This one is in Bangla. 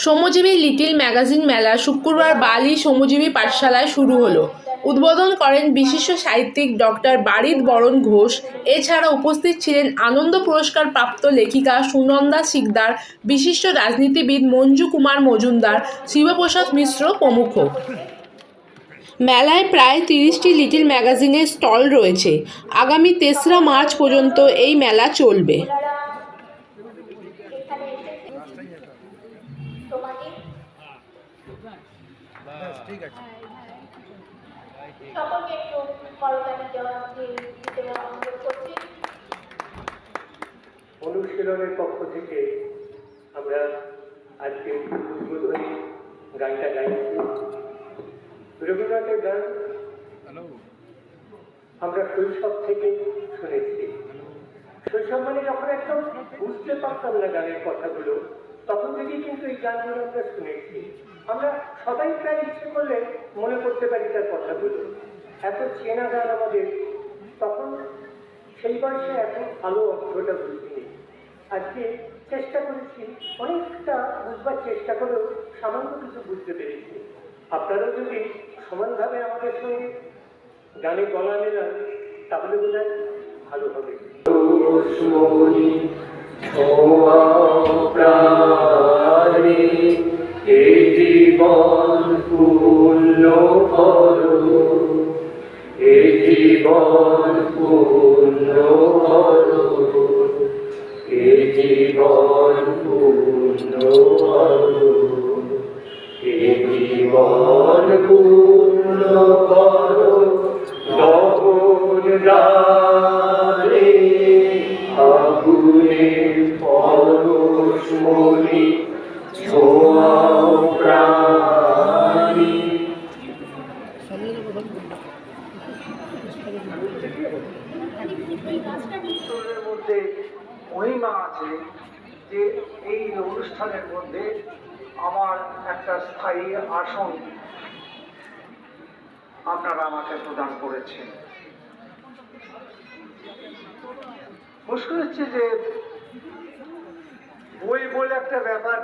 শ্রমজীবী লিটিল ম্যাগাজিন মেলা শুক্রবার বালি শ্রমজীবী পাঠশালায় শুরু হলো। উদ্বোধন করেন বিশিষ্ট সাহিত্যিক ডক্টর বারিদ বরণ ঘোষ। এছাড়া উপস্থিত ছিলেন আনন্দ পুরস্কার প্রাপ্ত লেখিকা সুনন্দা শিকদার, বিশিষ্ট রাজনীতিবিদ মঞ্জু কুমার মজুমদার, শিবপ্রসাদ মিশ্র প্রমুখ। মেলায় প্রায় তিরিশটি লিটিল ম্যাগাজিনের স্টল রয়েছে। আগামী তেসরা মার্চ পর্যন্ত এই মেলা চলবে। সকলকে একটু করতালি দেওয়া দিয়ে দিতে অনুরোধ করছি। অনুশীলনের পক্ষ থেকে আমরা আজকে উদ্বোধনী গানটা গাইছি। রবীন্দ্রনাথের গান আমরা শৈশব থেকে শুনেছি। শৈশব মানে যখন একদম বুঝতে পারতাম না গানের কথাগুলো তখন থেকেই কিন্তু এই গানগুলো আমরা শুনেছি। আমরা সবাই প্রায় ইচ্ছে করলে মনে করতে পারি তার কথাগুলো। এত চেনা গান আমাদের। তখন সেই বয়সে এত ভালো অর্থটা বুঝিনি আজকে চেষ্টা করেছি, অনেকটা বুঝবার চেষ্টা করেও সামান্য কিছু বুঝতে পেরেছি। আপনারাও যদি সমানভাবে আমাদের সঙ্গে গানে গলা মেলান, তাহলে বোধ ভালো হবে। জীবন পূর্ণ করো এ জীবন পূর্ণ করো এ জীবন পূর্ণ করো দহন দারে উত্তরের মধ্যে মহিমা আছে যে এই অনুষ্ঠানের মধ্যে আমার একটা স্থায়ী আসন আপনারা আমাকে প্রদান করেছেন। মুশকিল হচ্ছে যে বই বলে একটা ব্যাপার